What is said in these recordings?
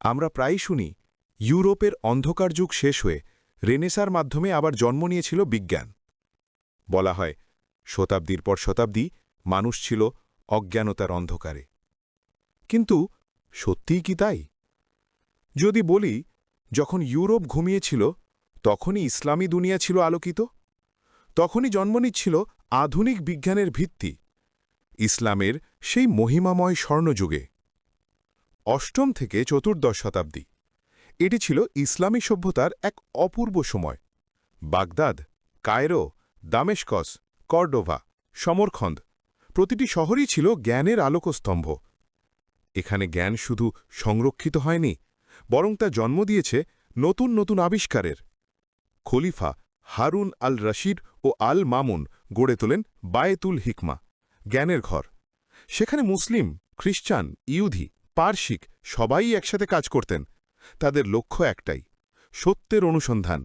আমরা প্রায়ই শুনি, ইউরোপের অন্ধকার যুগ শেষ হয়ে রেনেসার মাধ্যমে আবার জন্ম নিয়েছিল বিজ্ঞান। বলা হয়, শতাব্দীর পর শতাব্দী মানুষ ছিল অজ্ঞানতার অন্ধকারে। কিন্তু সত্যিই কি তাই? যদি বলি, যখন ইউরোপ ঘুমিয়েছিল, তখনই ইসলামী দুনিয়া ছিল আলোকিত। তখনই জন্ম নিচ্ছিল আধুনিক বিজ্ঞানের ভিত্তি। ইসলামের সেই মহিমাময় স্বর্ণযুগে। অষ্টম থেকে চতুর্দশ শতাব্দী। এটি ছিল ইসলামী সভ্যতার এক অপূর্ব সময়। Baghdad, Cairo Damascus Cordoba, Samarkand প্রতিটি শহরই ছিল জ্ঞানের আলোকস্তম্ভ। এখানে জ্ঞান শুধু সংরক্ষিত হয়নি, বরং তা জন্ম দিয়েছে নতুন নতুন আবিষ্কারের। খলিফা হারুন আল রশিদ ও আল মামুন গড়ে তোলেন বায়েতুল হিকমা, জ্ঞানের ঘর। সেখানে মুসলিম, খ্রিস্টান, ইহুদি পার্শিক সবাই একসাথে কাজ করতেন। তাদের লক্ষ্য একটাই, সত্যের অনুসন্ধান।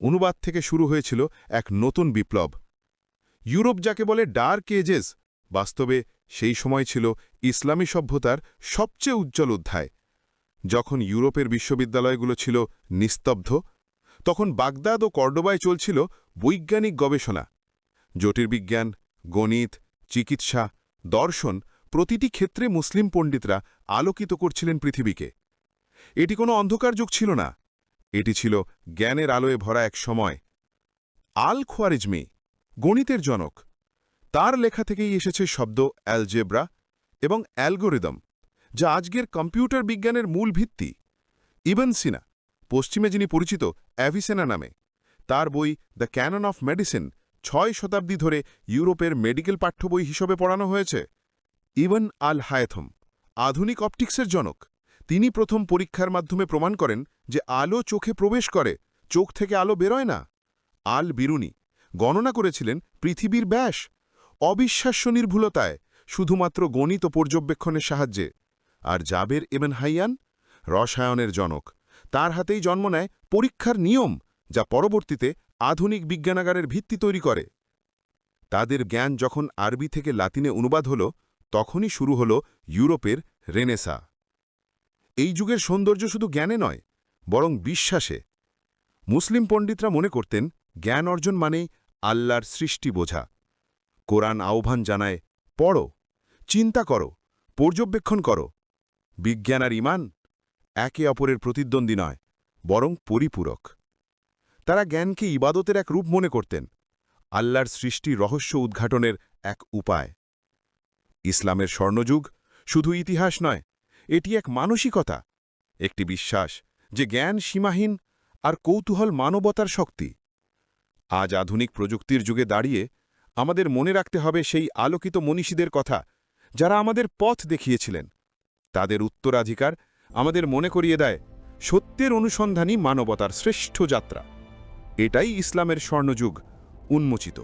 অনুবাদ থেকে শুরু হয়েছিল এক নতুন বিপ্লব। ইউরোপ যাকে বলে ডার্ক এজেস, বাস্তবে সেই সময় ছিল ইসলামী সভ্যতার সবচেয়ে উজ্জ্বল অধ্যায়। যখন ইউরোপের বিশ্ববিদ্যালয়গুলো ছিল নিস্তব্ধ, তখন বাগদাদ ও কর্ডোবায় চলছিল বৈজ্ঞানিক গবেষণা। জ্যোতির্বিজ্ঞান, গণিত, চিকিৎসা, দর্শন প্রতিটি ক্ষেত্রে মুসলিম পণ্ডিতরা আলোকিত করছিলেন পৃথিবীকে। এটি কোনো অন্ধকার যুগ ছিল না। এটি ছিল জ্ঞানের আলোয় ভরা এক সময়। আল খোয়ারিজমি, গণিতের জনক, তার লেখা থেকেই এসেছে শব্দ অ্যালজেব্রা এবং অ্যালগোরিদম, যা আজকের কম্পিউটার বিজ্ঞানের মূল ভিত্তি। ইবন সিনা, পশ্চিমে যিনি পরিচিত, অ্যাভিসেনা নামে। তার বই দ্য ক্যানন অফ মেডিসিন ছয় শতাব্দী ধরে ইউরোপের মেডিকেল পাঠ্য বই হিসেবে পড়ানো হয়েছে। ইবন আল হায়থম আধুনিক অপটিক্সের জনক। তিনি প্রথম পরীক্ষার মাধ্যমে প্রমাণ করেন যে আলো চোখে প্রবেশ করে, চোখ থেকে আলো বেরোয় না। আল বিরুনি গণনা করেছিলেন পৃথিবীর ব্যাস, অবিশ্বাস্য নির্ভুলতায়, শুধুমাত্র গণিত পর্যবেক্ষণের সাহায্যে। আর জাবের এবেন হাইয়ান, রসায়নের জনক, তার হাতেই জন্ম নেয় পরীক্ষার নিয়ম, যা পরবর্তীতে আধুনিক বিজ্ঞানাগারের ভিত্তি তৈরি করে। তাদের জ্ঞান যখন আরবি থেকে লাতিনে অনুবাদ হল তখনই শুরু হল ইউরোপের রেনেসা। এই যুগের সৌন্দর্য শুধু জ্ঞানে নয়, বরং বিশ্বাসে। মুসলিম পণ্ডিতরা মনে করতেন, জ্ঞান অর্জন মানেই আল্লাহর সৃষ্টি বোঝা। কোরআন আহ্বান জানায়, পড়ো, চিন্তা করো, পর্যবেক্ষণ করো। বিজ্ঞান আর ইমান একে অপরের প্রতিদ্বন্দ্বী নয়, বরং পরিপূরক। তারা জ্ঞানকে ইবাদতের এক রূপ মনে করতেন, আল্লাহর সৃষ্টি রহস্য উদ্ঘাটনের এক উপায়। ইসলামের স্বর্ণযুগ শুধু ইতিহাস নয়, এটি এক মানসিকতা, একটি বিশ্বাস যে জ্ঞান সীমাহীন আর কৌতূহল মানবতার শক্তি। আজ আধুনিক প্রযুক্তির যুগে দাঁড়িয়ে আমাদের মনে রাখতে হবে সেই আলোকিত মনীষীদের কথা যারা আমাদের পথ দেখিয়েছিলেন। তাদের উত্তরাধিকার আমাদের মনে করিয়ে দেয় সত্যের অনুসন্ধানই মানবতার শ্রেষ্ঠ যাত্রা। এটাই ইসলামের স্বর্ণযুগ, উন্মোচিত।